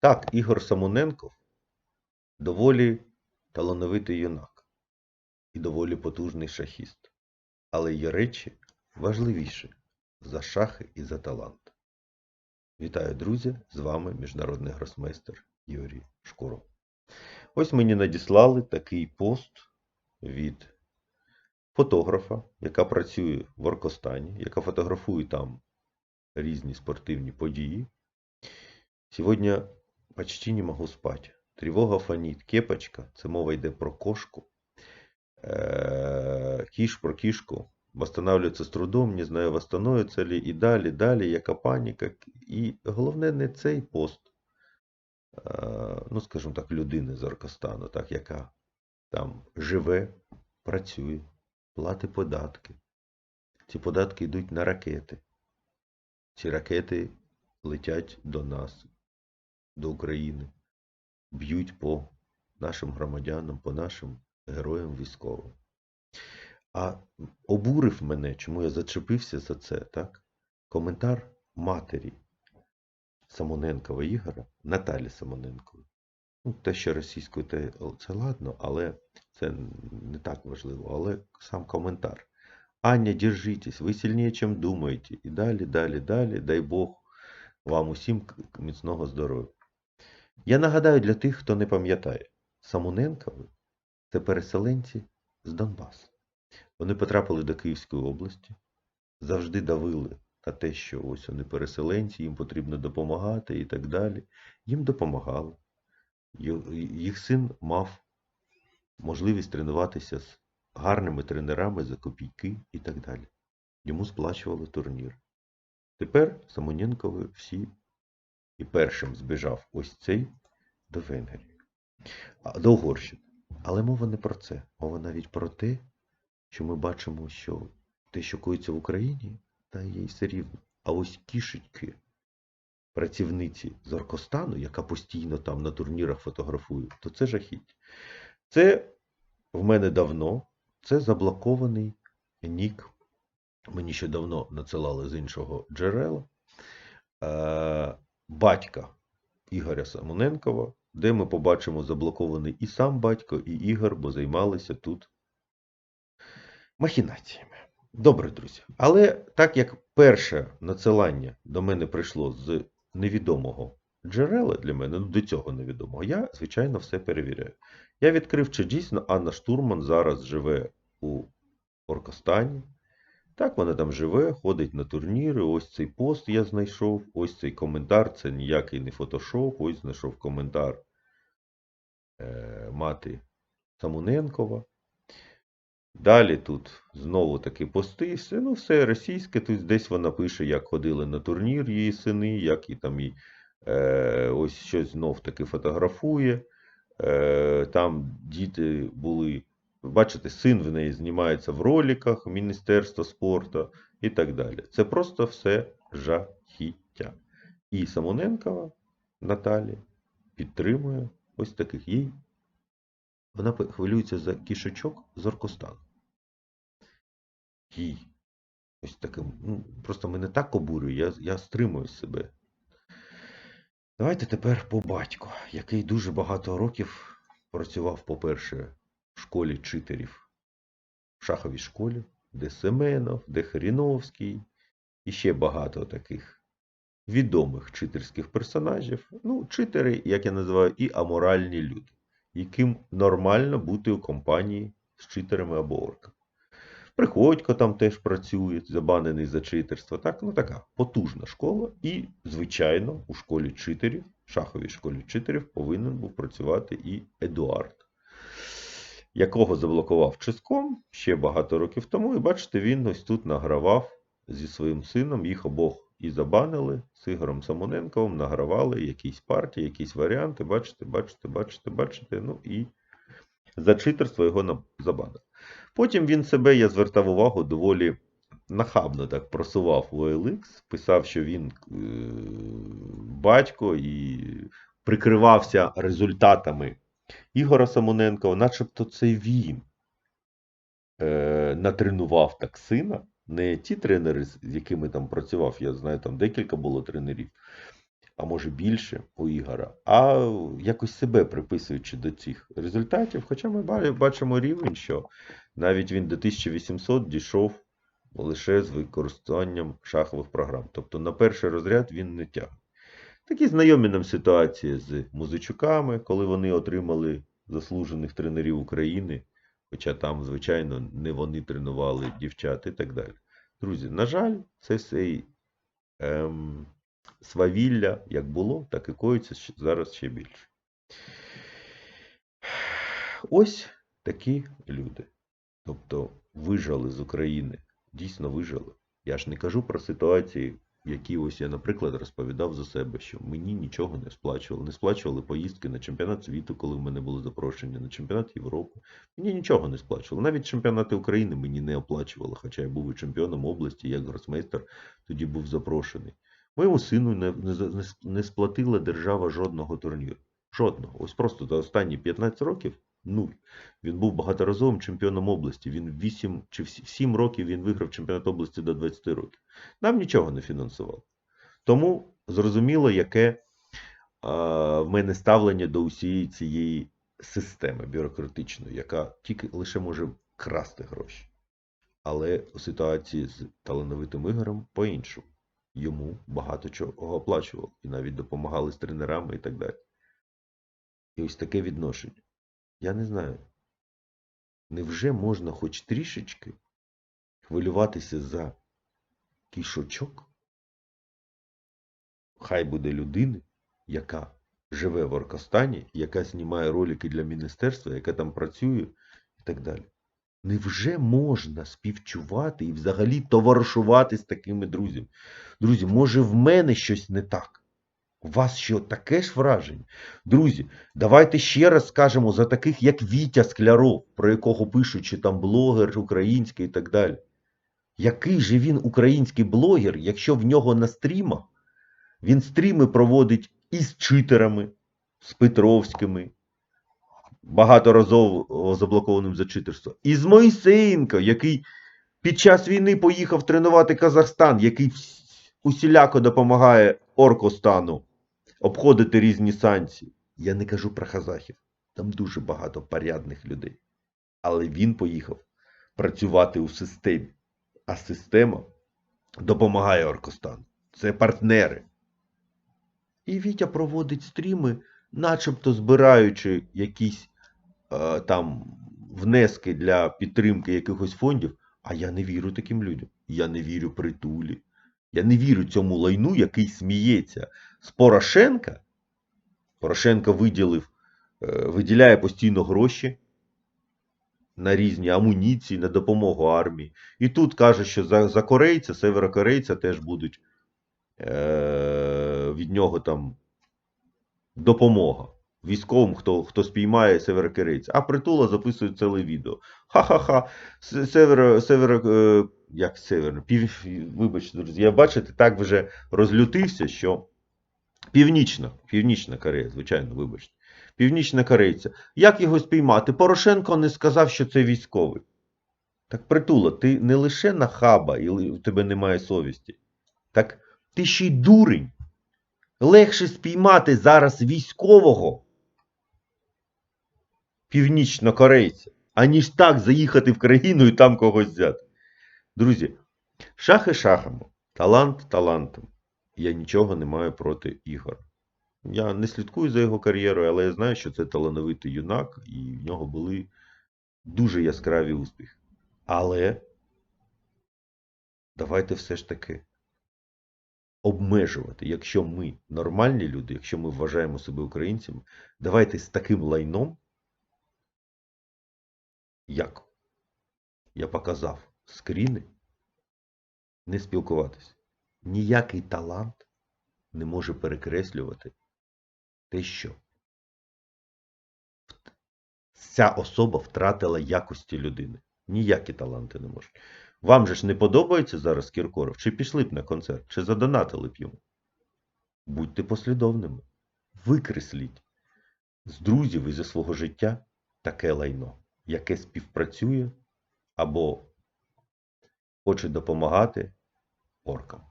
Так, Ігор Самоненков доволі талановитий юнак і доволі потужний шахіст. Але є речі важливіші за шахи і за талант. Вітаю, друзі! З вами міжнародний гросмейстер Юрій Шкуров. Ось мені надіслали такий пост від фотографа, яка працює в Оркостані, яка фотографує там різні спортивні події. Сьогодні почти не можу спати. Тривога фонит, кепочка, це мова йде про кошку. Е, Кіш про кішку. Восстанавливается з трудом, не знаю, восстановиться ли, і далі, далі, яка паніка. І головне не цей пост, е, ну, скажімо так, людини з Оркостану, так, яка там живе, працює, платить податки. Ці податки йдуть на ракети. Ці ракети летять до нас, до України, б'ють по нашим громадянам, по нашим героям військовим. А обурив мене, чому я зачепився за це, так? Коментар матері Самоненкова Ігора, Наталі Самоненкової. Ну, те, що російською, те, це ладно, але це не так важливо. Але сам коментар. Аня, держитесь, ви сильніше, чим думаєте. І далі, далі, далі, дай Бог вам усім міцного здоров'я. Я нагадаю для тих, хто не пам'ятає, Самоненкови це переселенці з Донбасу. Вони потрапили до Київської області, завжди давили на те, що ось вони переселенці, їм потрібно допомагати і так далі. Їм допомагали. Їх син мав можливість тренуватися з гарними тренерами за копійки і так далі. Йому сплачували турнір. Тепер Самоненкови всі і першим збіжав ось цей до Венгрії, до Угорщини. Але мова не про це. Мова навіть про те, що ми бачимо, що те, що коїться в Україні, та є все рівно. А ось кішечки працівниці з Оркостану, яка постійно там на турнірах фотографує, то це жахіть. Це в мене давно, це заблокований нік. Мені ще давно надсилали з іншого джерела. Батька Ігоря Самоненкова, де ми побачимо заблокований і сам батько, і Ігор, бо займалися тут махінаціями. Добре, друзі. Але так як перше надсилання до мене прийшло з невідомого джерела для мене, ну до цього невідомого, я, звичайно, все перевіряю. Я відкрив, чи дійсно Анна Штурман зараз живе у Оркостані. Так, вона там живе, ходить на турніри. Ось цей пост я знайшов, ось цей коментар, це ніякий не фотошоп, ось знайшов коментар е, мати Самуненкова. Далі тут знову таки пости, все, ну все російське, тут десь вона пише, як ходили на турнір її сини, як і там і е, ось щось знов таки фотографує. Е, Там діти були. Бачите, син в неї знімається в роликах Міністерства спорту і так далі. Це просто все жахіття. І Самоненкова Наталі підтримує ось таких їй. Вона хвилюється за кішечок з Оркостану. Їй. Ось таким. Ну, Просто мене так обурює, я я стримую себе. Давайте тепер по батьку, який дуже багато років працював, по-перше, в школі читерів, в шаховій школі, де Семенов, де Хріновський, і ще багато таких відомих читерських персонажів. Ну, читери, як я називаю, і аморальні люди, яким нормально бути у компанії з читерами або орками. Приходько там теж працює, забанений за читерство. Так, ну така потужна школа. І, звичайно, у школі читерів, шаховій школі читерів, повинен був працювати і Едуард, якого заблокував Ческом ще багато років тому. І бачите, він ось тут награвав зі своїм сином, їх обох і забанили з Ігорем Самоненковим, награвали якісь партії, якісь варіанти. Бачите, бачите, бачите, бачите. Ну і за читерство його забанили. Потім він себе, я звертав увагу, доволі нахабно так просував у OLX, писав, що він е, батько і прикривався результатами Ігора Самоненкова, начебто це він е, натренував так сина. Не ті тренери, з якими там працював, я знаю, там декілька було тренерів. а може більше у Ігора, а якось себе приписуючи до цих результатів. Хоча ми бачимо рівень, що навіть він до 1800 дійшов лише з використанням шахових програм. Тобто на перший розряд він не тяг. Такі знайомі нам ситуації з музичуками, коли вони отримали заслужених тренерів України, хоча там, звичайно, не вони тренували дівчат і так далі. Друзі, на жаль, це все й, ем, свавілля як було, так і коїться зараз ще більше. Ось такі люди. Тобто вижали з України, дійсно вижили. Я ж не кажу про ситуації, які ось я, наприклад, розповідав за себе, що мені нічого не сплачували. Не сплачували поїздки на чемпіонат світу, коли в мене були запрошення, на чемпіонат Європи. Мені нічого не сплачували. Навіть чемпіонати України мені не оплачували, хоча я був і чемпіоном області, як гросмейстер тоді був запрошений. Моєму сину не, не, не сплатила держава жодного турніру. Жодного. Ось просто за останні 15 років нуль. Він був багаторазовим чемпіоном області. Він 8 чи 7 років він виграв чемпіонат області до 20 років. Нам нічого не фінансувало. Тому зрозуміло, яке а, в мене ставлення до усієї цієї системи бюрократичної, яка тільки лише може красти гроші. Але у ситуації з талановитим Ігорем по-іншому. Йому багато чого оплачував і навіть допомагали з тренерами і так далі. І ось таке відношення. Я не знаю. Невже можна хоч трішечки хвилюватися за кішочок? Хай буде людини, яка живе в Оркостані, яка знімає ролики для міністерства, яка там працює і так далі. Невже можна співчувати і взагалі товаришувати з такими друзями? Друзі, може в мене щось не так? У вас що таке ж враження? Друзі, давайте ще раз скажемо за таких, як Вітя Скляров, про якого пишуть, що там блогер український і так далі. Який же він український блогер, якщо в нього на стрімах він стріми проводить із читерами, з Петровськими, багаторазово заблокованим за читерство, і з Моїсеєнко, який під час війни поїхав тренувати Казахстан, який усіляко допомагає Оркостану обходити різні санкції. Я не кажу про казахів. Там дуже багато порядних людей. Але він поїхав працювати у системі. А система допомагає Оркостану. Це партнери. І Вітя проводить стріми, начебто збираючи якісь е, там внески для підтримки якихось фондів. А я не вірю таким людям. Я не вірю притулі. Я не вірю цьому лайну, який сміється з Порошенка. Порошенко виділив, е, виділяє постійно гроші на різні амуніції, на допомогу армії. І тут каже, що за, за корейця, северокорейця теж будуть е, від нього там допомога. Військовим, хто, хто спіймає северокорейця. А притула записує ціле відео. Ха-ха-ха. Северо, северо, е, як северо, пів, вибачте, друзі, я бачите, так вже розлютився, що Північна, Північна Корея, звичайно, вибачте. Північна Корейця. Як його спіймати? Порошенко не сказав, що це військовий. Так, притула, ти не лише нахаба, і у тебе немає совісті. Так ти ще й дурень. Легше спіймати зараз військового північнокорейця, аніж так заїхати в країну і там когось взяти. Друзі, шахи шахами, талант талантом. Я нічого не маю проти Ігора. Я не слідкую за його кар'єрою, але я знаю, що це талановитий юнак, і в нього були дуже яскраві успіхи. Але давайте все ж таки обмежувати, якщо ми нормальні люди, якщо ми вважаємо себе українцями, давайте з таким лайном, як я показав скріни, не спілкуватися. Ніякий талант не може перекреслювати те, що ця особа втратила якості людини. Ніякі таланти не можуть. Вам же ж не подобається зараз Кіркоров? Чи пішли б на концерт, чи задонатили б йому? Будьте послідовними. Викресліть з друзів і зі свого життя таке лайно, яке співпрацює або хоче допомагати оркам.